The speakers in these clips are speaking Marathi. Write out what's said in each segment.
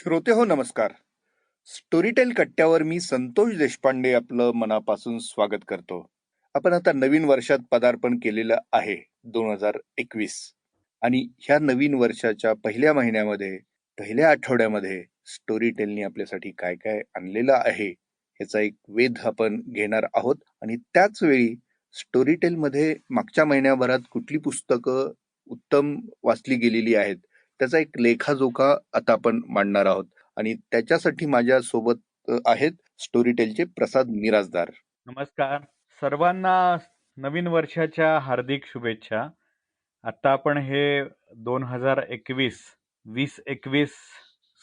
श्रोते हो नमस्कार. स्टोरीटेल कट्ट्यावर मी संतोष देशपांडे आपलं मनापासून स्वागत करतो. आपण आता नवीन वर्षात पदार्पण केलेलं आहे दोन हजार एकवीस. आणि ह्या नवीन वर्षाच्या पहिल्या महिन्यामध्ये पहिल्या आठवड्यामध्ये स्टोरीटेलनी आपल्यासाठी काय काय आणलेलं आहे याचा एक वेध आपण घेणार आहोत. आणि त्याच वेळी स्टोरीटेल मध्ये मागच्या महिन्याभरात कुठली पुस्तकं उत्तम वाचली गेलेली आहेत त्याचा एक लेखाजोखा आता आपण मांडणार आहोत. आणि त्याच्यासाठी माझ्या सोबत अ, आहेत स्टोरीटेलचे प्रसाद मिराजदार नमस्कार. सर्वांना नवीन वर्षाच्या हार्दिक शुभेच्छा. आता आपण हे दोन हजार एकवीस वीस एकवीस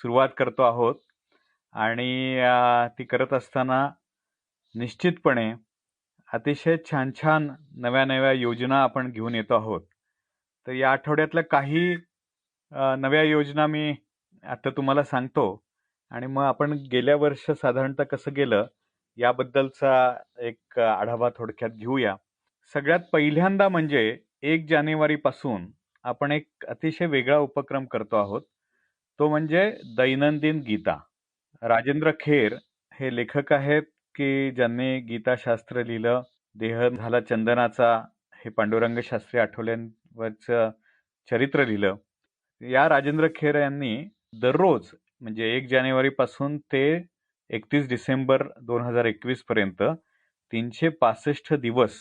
सुरुवात करतो आहोत. आणि ती करत असताना निश्चितपणे अतिशय छान छान नव्या नव्या योजना आपण घेऊन येतो आहोत. तर या आठवड्यातल्या काही नव्या योजना मी आता तुम्हाला सांगतो. आणि मग आपण गेल्या वर्ष साधारणतः कसं गेलं याबद्दलचा एक आढावा थोडक्यात घेऊया. सगळ्यात पहिल्यांदा म्हणजे एक जानेवारीपासून आपण एक अतिशय वेगळा उपक्रम करतो आहोत. तो म्हणजे दैनंदिन गीता. राजेंद्र खेर हे लेखक आहेत की ज्यांनी गीताशास्त्र लिहिलं देह झाला चंदनाचा हे पांडुरंग शास्त्री आठवल्यांवरचं चरित्र लिहिलं. या राजेंद्र खेर यांनी दररोज म्हणजे एक जानेवारीपासून ते एकतीस डिसेंबर दोन हजार एकवीस पर्यंत तीनशे पासष्ट दिवस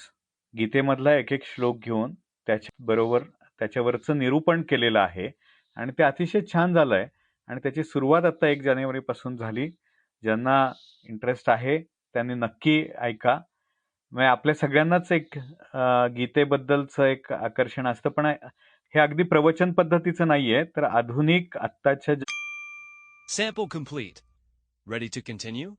गीतेमधला एक एक श्लोक घेऊन त्याच्याबरोबर त्याच्यावरचं निरूपण केलेलं आहे. आणि ते अतिशय छान झालं आहे आणि त्याची सुरुवात आत्ता एक जानेवारीपासून झाली. ज्यांना इंटरेस्ट आहे त्यांनी नक्की ऐका. म्हणजे आपल्या सगळ्यांनाच एक गीतेबद्दलचं एक आकर्षण असतं. पण हे अगदी प्रवचन पद्धतीचं नाहीये तर आधुनिक आत्ताच्या sample complete ready to continue